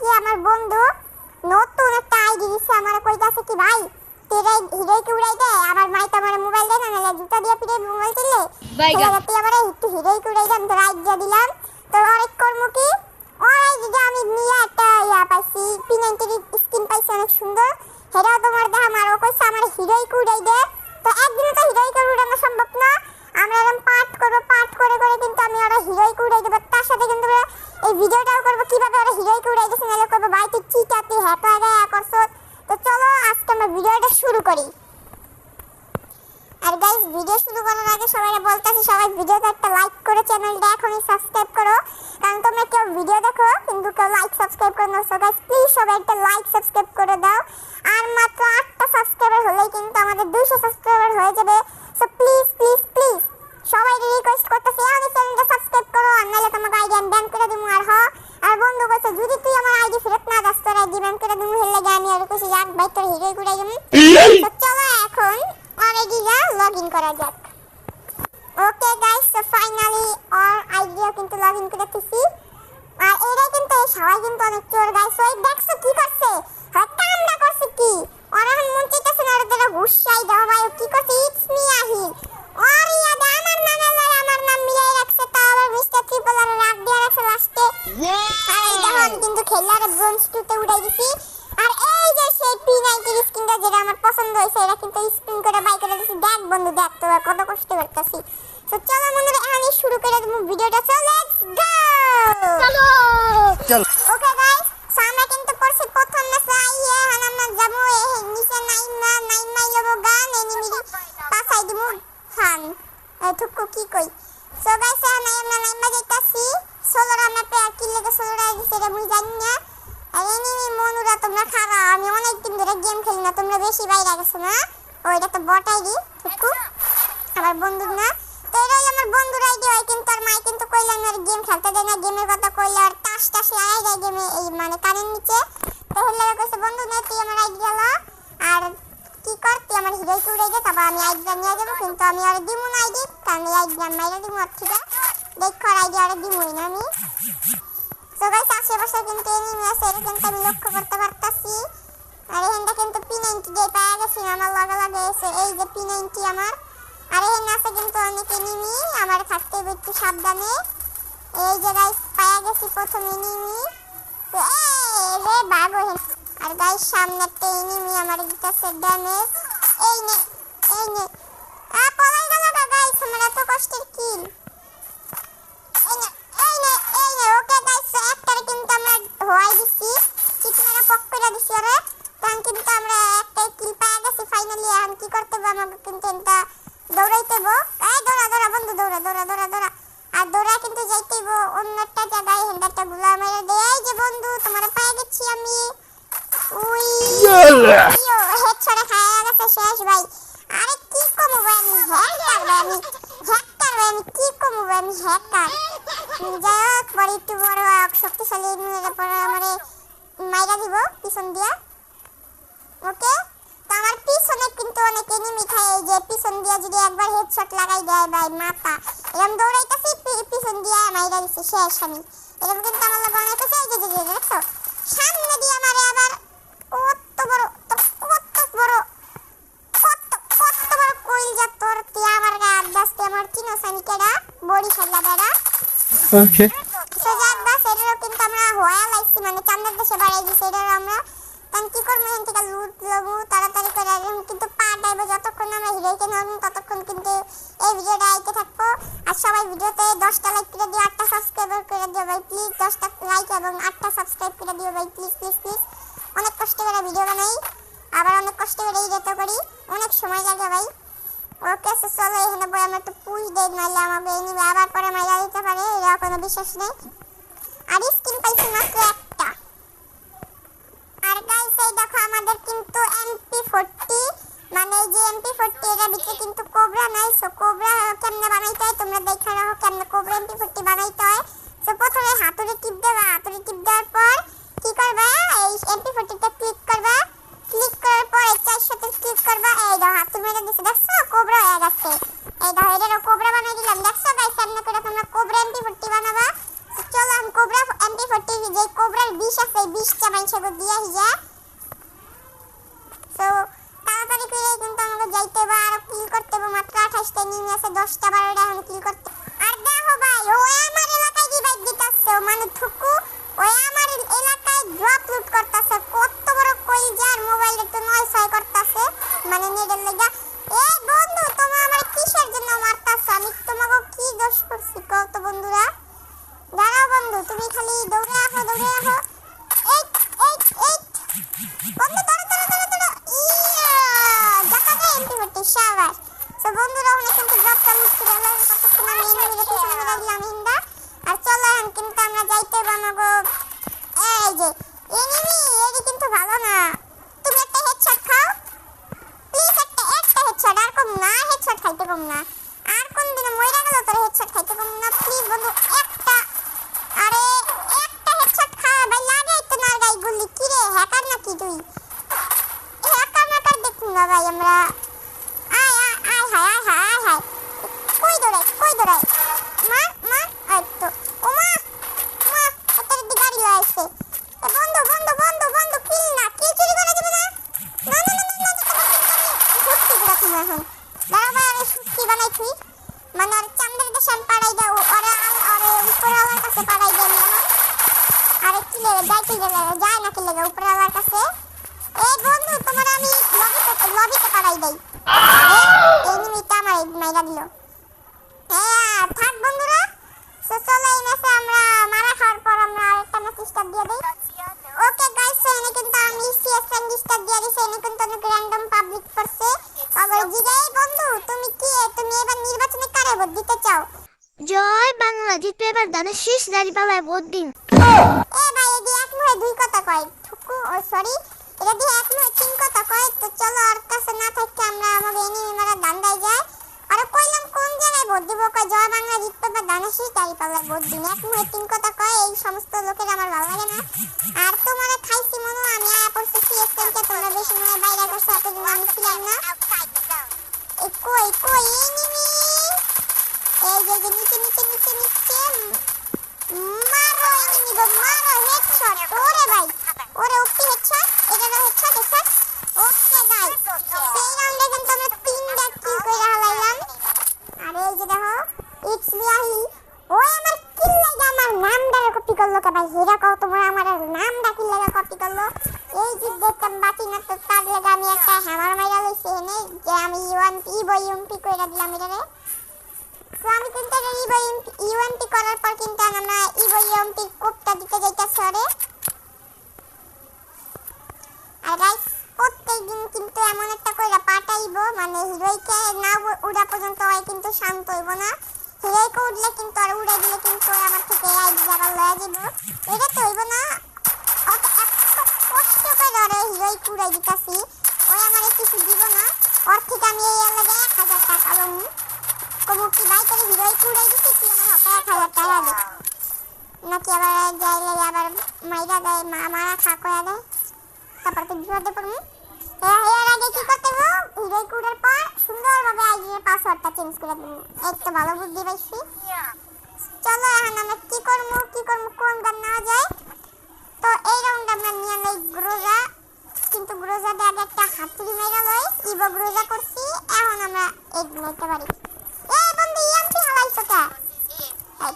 গিয়ে আমার বন্ধু নতুন একটা আইডি দিছে আমার কইতাছে কি ভাই তেরে হিরোই কি উড়াই দে আমার মাই তো আমার মোবাইল দেয় না নাহলে জুতা দিয়ে পিড়ে মোবাইল দিলে বাইগা। তুই আমার একটু হিরোই কি উড়াই দে আমি তোর আইডিয়া দিলাম। তোর অনেক কর্ম কি ওর আইডিটা আমি নিয়ে একটা ইয়া পাইছি পি নাইনটির স্কিন পাইছি অনেক সুন্দর। সেটাও তোমার দেখা আমার ও কইছে আমার হিরোই কি উড়াই দে। তো একদিনে তো হিরোই কি উড়ানো সম্ভব না। আমরা এরকম পাঠ করব পাঠ করে করে কিন্তু আমি ওরা হিরোইকে উড়াই দেবো। তার সাথে কিন্তু এই ভিডিওটাও করব। কীভাবে ওরা হিরোইকে উড়াই দিচ্ছে নাহলে করব ভাই তুই চিটা তুই হ্যাপা গায়া তো চলো, আজকে আমরা ভিডিওটা শুরু করি। আর গাইস ভিডিও শুরু করার আগে সবাই বলতেছি সবাই ভিডিওতে একটা লাইক করে চ্যানেলটা এখনই সাবস্ক্রাইব করো। কারণ তোমরা কেউ ভিডিও দেখো, কিন্তু কেউ লাইক সাবস্ক্রাইব করো না। সো গাইস প্লিজ সবাই একটা লাইক সাবস্ক্রাইব করে দাও। আর মাত্র আটটা সাবস্ক্রাইবার হলেই কিন্তু আমাদের দুইশো সাবস্ক্রাইবার হয়ে যাবে। সো প্লিজ প্লিজ প্লিজ সবাই রিকোয়েস্ট করতেছি আমি চ্যানেলটা সাবস্ক্রাইব করো আর নাহলে তোমাকে আইডি আমি ব্যান করে দিমু আর হ। আর বন্ধু কইছে যদি তুই আমার আইডি ফেরত না দাস তোর আইডি ব্যান করে দিমু হেলে আমি আর কইছি যাক ভাই তোর হিরোই গুড়াই দিমু। তো চলো এখন অলরেডি যা লগ ইন করা যাক। ওকে গাইস সো ফাইনালি আর আইডিয়া কিন্তু লগ ইন করে দিছি। আর এরা কিন্তু এই সবাই কিন্তু অনেক চোর গাইস ওই দেখছ কি করছে? হয় কামড়া করছে কি? ওরা মন চাইতেছে না ওরা হুশাই দাও ভাই ও কি করছে? ইটস মি আহিল খেলার ব্রোঞ্জ টুতে উড়াই দিছি। আর এই যে সেই পি নাইনটির স্কিনটা যেটা আমার পছন্দ হয়েছে এটা কিন্তু স্পিন করে বাই করে দিছি। দেখ বন্ধু দেখ তোরা কত কষ্ট করতেছি। তো চলো বন্ধুরা এখানে শুরু করে দেবো ভিডিওটা। চলো লেটস গো চলো! চলো। তোমরা খারা আমি অনেক দিন ধরে গেম খেলি না, তোমরা বেশি বাইরে গেছো না? ও, এটা তো বট আইডি থুকু আমার বন্ধু না। তো এটাই আমার বন্ধুর আইডি হয়, কিন্তু আর মাই কিন্তু কইলে আমি আর গেম খেলতে দেয় না। গেমের কথা কইলে আর টাস টাস লাগাই যায় গেমে এই মানে কানের নিচে। তো হলে কইছে, বন্ধু, নে, তুই আমার আইডি গেল আর কি কর, তুই আমার হিরোই কুড়ে দে, তারপর আমি আইডিটা নিয়ে যাব। কিন্তু আমি আর দিমু না আইডি কারণ এই আইডি আমি মাইরা দিমু ঠিক আছে দেখো আইডি আর দিমুই না আমি। তো গাইস আশেপাশে কিন্তু এনিমি আছে এটা কিন্তু আমি লক্ষ্য করতে পারতাছি। আর এখানটা কিন্তু পি নাইনটি দিয়ে পাওয়া গেছি, আমার লগে লগে এসে। এই যে পি আমার। আর এখানে আছে কিন্তু অনেক এনিমি আমার থাকতে হবে একটু সাবধানে। এই যে গাইস পাওয়া গেছি প্রথম এনিমি তো এই রে বাঘ আর গাইস সামনে একটা এনিমি আমার দিতেছে ড্যামেজ এই নে এই নে। আ, পলাই গেল গাইস আমার এত কষ্টের কিল। হোয়াই দিছি। চিকনারা পক করে দিছি ওরে। তখন কিন্তু আমরা একটা কিল পাওয়া গেছি ফাইনালি এখন কি করতে হবে? আমাকে কিন্তু এটা দৌড়াইতে হইব। এই দৌড়া দৌড়া বন্ধু দৌড়া দৌড়া দৌড়া দৌড়া। আর দৌড়া কিন্তু যাইতে হইব অন্য একটা জায়গায়। হেন্দারটা গুলা মেরে দে। এই যে বন্ধু তোমার পায়ে গেছি আমি। উই। হেড ছড়ে খায়া গেছে শেষ ভাই। আরে কি কমু ভাই আমি? হ্যাকার আমি। হ্যাকার আমি কি কমু ভাই আমি? হ্যাকার যাই হোক পরে একটু বড় শক্তিশালী পরে আমারে মাইরা দিব, পিছন দিয়া। ওকে? তো আমার পিছনে কিন্তু অনেক এনিমি খায় এই যে পিছন দিয়া যদি একবার হেডশট লাগাই দেয় ভাই, মাথা। এরকম দৌড়াইতাছি পিছন দিয়া মাইরা দিছি, শেষ আমি। এরকম কিন্তু আমার লগে অনেক এই যে যে দেখছ? সামনে দিয়ে আমারে আবার কত বড় কত বড়, কত কত বড় কইল যা তোর তুই আমার গায়ে তুই আমার চিনোস আমি কেডা বড়ি খেলা বেড়া। ওকে সোজা বাস এটারও কিন্তু আমরা হয়া লাইছি মানে চান্দার দেশে বাড়াই আমরা। কি করব এখান তাড়াতাড়ি করে কিন্তু পা ডাইবো, যতক্ষণ আমরা হিরোইকে ততক্ষণ কিন্তু এই ভিডিওটা আইতে থাকব। আর সবাই ভিডিওতে দশটা লাইক করে দিও, আটটা সাবস্ক্রাইবার করে দিও প্লিজ দশটা লাইক এবং আটটা সাবস্ক্রাইব করে দিও প্লিজ প্লিজ প্লিজ অনেক কষ্ট করে ভিডিও বানাই, আবার অনেক কষ্ট এডিটও করি। অনেক সময় লাগে ভাই। ওকে, সো চলো এখানে বই আমরা একটু পুশ দেই, নাহলে আমাকে এনিমে আবার পরে মাইরা দিতে পারে এরা কোনো বিশ্বাস নেই। আর স্কিন পাইছি মাত্র একটা। আর গাইস এই দেখো আমাদের কিন্তু এমপি ফোরটি মানে এই যে এমপি ফোরটি এর ভিতরে কিন্তু কোবরা নাই। সো কোবরা কেমনে বানাইতে হয় তোমরা দেখে রাখো কেমনে কোবরা এমপি ফোরটি বানাইতে হয়। আমাকে দিয়ে আসিয়া তো তাড়াতাড়ি করে কিন্তু আমাকে যাইতে হবে, আর কিল করতে হবে। মাত্র আঠাশটা নিয়ে আছে, দশটা বারোটা এখন কিল করতে আর দেখো ভাই, ও আমার এলাকায় কি বাইক দিতে মানে থুকু, ও আমার এলাকায় ড্রপ লুট করতেছে। কত বড় কই যার মোবাইলে তো নয় ছয় করতেছে। মানে নেটের লেগা হেডশট না আর কোন দিনে মইরা গেল তোর হেডশট খাইতে কম না প্লিজ বন্ধু একটা আরে একটা হেডশট খা ভাই লাগে তো না গাই গুলি কি রে হ্যাকার নাকি তুই হ্যাকার ম্যাকার দেখুন না ভাই আমরা আয় আয় আয় হায় আয় হায় আয় হায় কই দৌড়াই কই দৌড়াই মা মা এই তো ও মা মা তোর দিকে গাড়ি এ বন্ধু বন্ধু বন্ধু বন্ধু কিল না কিল চুরি করে দিবে না না না না না সত্যি তুমি এখন দাঁড়া ভাই আমি সুস্থি বানাই তুই মানে আর চান্দের দেশে পাড়াই দাও, ওরে ওরে উপরে আমার কাছে পাড়াই দেন আরে কি লেগে যাই কি লেগে যায় না কি লেগে উপরে আমার কাছে? এই বন্ধু, তোমার আমি লবিতে লবিতে পাড়াই দেই। এনিমিটা আমার মাইরা দিল। থাক বন্ধুরা সো চলো এই ম্যাচে আমরা মারা খাওয়ার পর আমরা আরেকটা ম্যাচ স্টার্ট দিয়ে দিই। ওকে গাইস এনে কিন্তু আমি সিএস র্যাঙ্ক স্টার্ট দিয়ে দিছি, এনে কিন্তু অনেক র্যান্ডম জয় বাংলা, জিতবে এবার দানের শীষ দাঁড়িপাল্লায় ভোট দিন এ ভাই এদি এক মুহে দুই কথা কয়, ঠুকু, ও সরি। এক মুহে তিন কথা কয়, তো চলো ওর কাছে না আমরা আমাদের এনিমি মারা দান্দায় আর কইলাম কোন জায়গায় ভোট দিব কয় জয় বাংলা, জিতবে বা দানের শীষ দাঁড়িপাল্লায় ভোট দিন এক মুহে তিন কথা কয়, এই সমস্ত লোকের আমার ভালো লাগে না। আর তোমার খাইছি মনে, আমি আয়া তোমরা বেশি মনে বাইরে করছ এতদিন আমি ছিলাম না। কই কই এই যে যে নিচে নিচে নিচে নিচে। মারো এনিমি গো মারো হেডশট ওরে ভাই, ওরে ওপি হেডশট এটা হলো হেডশট হেডশট ওকে গাইস সেই রাউন্ডে কিন্তু আমরা তিনটা কিল করে হালাইলাম আর এই যে দেখো ইটস লিয়াহি ওই আমার কিল লাগা, আমার নামটা কপি করল কে ভাই? হেরা কও, তোমার আমার নামটা কিল লাগা কপি করল। এই যে দেখতাম বাকি না তো, তার লাগা আমি একটা হ্যামার মাইরা লইছি, এনে যে আমি ইউএন ইবো ইউএমপি কইরা দিলাম এটারে। আমি কিন্তু ইবো ইউএমপি করার পর কিন্তু আমরা ইবো ইউএমপি কোপটা দিতে যাইতাছি ওরে। আর গাইস প্রত্যেকদিন কিন্তু এমন একটা কইরা পাঠাইবো মানে হিরোইকে না উড়া পর্যন্ত ওই কিন্তু শান্ত হইব না। হিরোইকে উঠলে কিন্তু আর উড়ে দিলে কিন্তু আমার থেকে এই জায়গা লয়ে যাব এটা তো হইব না। কষ্ট করে ওরে হিরোইকে উড়াই দিতাছি। ওই আমার কিছু দিব না। ওর থেকে আমি এই আলাদা কি ভাই তোর হিরোইকে উড়াই তুই আমার এক হাজার টাকা দে নাকি আবার যাইলে আবার মাইরা দেয় মা মারা খা দেয় তারপর তো বিপদে পড়ব এর আগে কি করতে হবে হিরোই কুড়ের পর সুন্দরভাবে আইডির পাসওয়ার্ডটা চেঞ্জ করে দেবো এই ভালো বুদ্ধি পাইছি চলো এখন আমরা কি করব? কি করব কোন গান নেওয়া যায় তো এই রাউন্ড আমরা নিয়ে নেই গ্রোজা কিন্তু গ্রোজাতে আগে একটা হাতুড়ি মেরা লই ইবো গ্রোজা করছি এখন আমরা এই নিতে পারি এই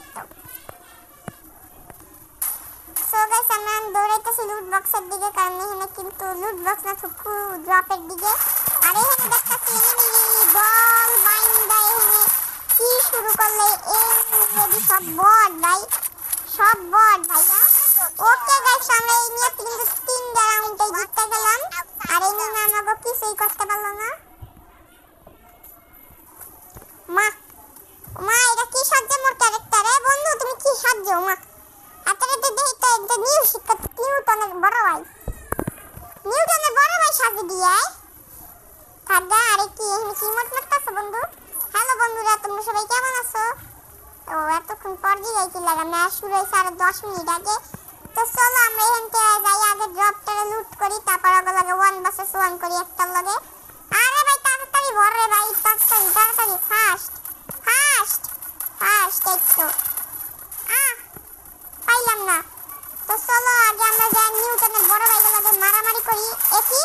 সো গাইস দৌড়াইতেছি লুট বক্সের দিকে, কারণ এখানে কিন্তু লুট বক্স না, থুকু দিকে। আর এখানে দেখতেছি বল কি শুরু করলে? এই সব বট ভাই। সব বট ভাইয়া ওকে গাইস আমরা নিয়ে কিন্তু তিন রাউন্ডে জিততে গেলাম। আর এই নিয়ে আমাকে কিছুই করতে পারল না। আরে কি মোট মারতেছো বন্ধু? হ্যালো বন্ধুরা, তোমরা সবাই কেমন আছো? তো এতক্ষণ পর দিয়ে লাগে ম্যাচ শুরু হয়েছে আরও দশ মিনিট আগে। তো চলো আমরা এখান থেকে যাই, আগে ড্রপটাকে লুট করি, তারপর আগে লাগে ওয়ান ভার্সেস ওয়ান করি একটার লগে। আরে ভাই, তাড়াতাড়ি ভর রে ভাই, তাড়াতাড়ি তাড়াতাড়ি ফাস্ট ফাস্ট ফাস্ট তো। আহ, পাইলাম না। তো চলো আগে আমরা যাই নিউটনের বড় ভাইগুলোকে মারামারি করি। একই